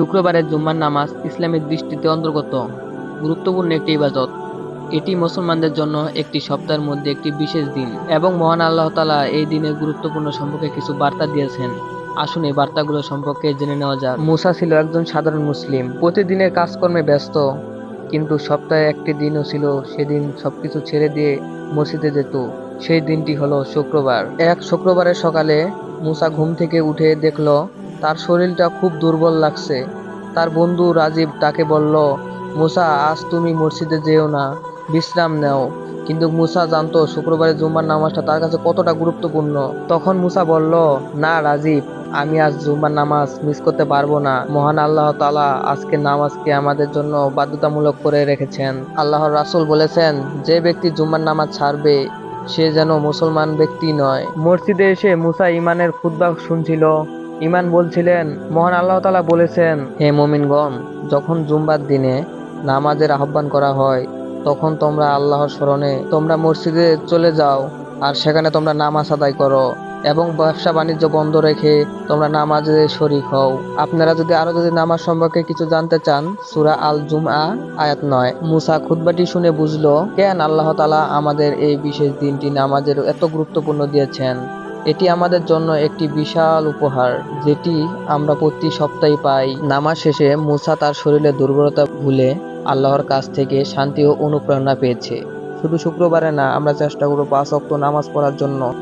শুক্রবারের জুম্মার নামাজ ইসলামের দৃষ্টিতে অন্তর্গত। গুরুত্বপূর্ণ একটি ইবাদত। এটি মুসলমানদের জন্য একটি সপ্তাহের মধ্যে একটি বিশেষ দিন এবং মহান আল্লাহ তালা এই দিনের গুরুত্বপূর্ণ সম্পর্কে কিছু বার্তা দিয়েছেন। আসুন এই বার্তাগুলো সম্পর্কে জেনে নেওয়া যাক। মুসা ছিল একজন সাধারণ মুসলিম। প্রতিদিনের কাজকর্মে ব্যস্ত, কিন্তু সপ্তাহে একটি দিনও ছিল সেদিন সবকিছু ছেড়ে দিয়ে মসজিদে যেত। সেই দিনটি হলো শুক্রবার। এক শুক্রবারের সকালে মুসা ঘুম থেকে উঠে দেখল তার শরীরটা খুব দুর্বল লাগছে। তার বন্ধু রাজীব তাকে বলল, মুসা, আজ তুমি মসজিদে যেও না, বিশ্রাম নাও। কিন্তু মুসা জানতো শুক্রবারের জুম্মার নামাজটা তার কাছে কতটা গুরুত্বপূর্ণ। তখন মুসা বলল, না রাজীব, আমি আজ জুম্মার নামাজ মিস করতে পারব না। মহান আল্লাহ তাআলা আজকে নামাজকে আমাদের জন্য বাধ্যতামূলক করে রেখেছেন। আল্লাহর রাসুল বলেছেন, যে ব্যক্তি জুম্মার নামাজ ছাড়বে, সে যেন মুসলমান ব্যক্তি নয়। মসজিদে এসে মুসা ইমানের খুতবা শুনছিল। ইমান বলছিলেন, মহান আল্লাহ তালা বলেছেন, হে মুমিনগণ, যখন জুম্বার দিনে নামাজের আহ্বান করা হয়, তখন তোমরা আল্লাহর স্মরণে তোমরা মসজিদে চলে যাও আর সেখানে তোমরা নামাজ আদায় করো এবং ব্যবসা বাণিজ্য বন্ধ রেখে তোমরা নামাজে শরিক হও। আপনারা যদি আরও যদি নামাজ সম্পর্কে কিছু জানতে চান, সুরা আল জুমআ আয়াত নয়। মুসা খুতবাটি শুনে বুঝলো, কেন আল্লাহ তালা আমাদের এই বিশেষ দিনটি নামাজের এত গুরুত্বপূর্ণ দিয়েছেন? এটি আমাদের জন্য একটি বিশাল উপহার, যেটি আমরা প্রতি সপ্তাহে পাই। নামাজ শেষে মুসা তার শরীরে দুর্বলতা ভুলে আল্লাহর কাছ থেকে শান্তি ও অনুপ্রেরণা পেয়েছে। শুধু শুক্রবারে না, আমরা চেষ্টা করব পাঁচ ওয়াক্ত নামাজ পড়ার জন্য।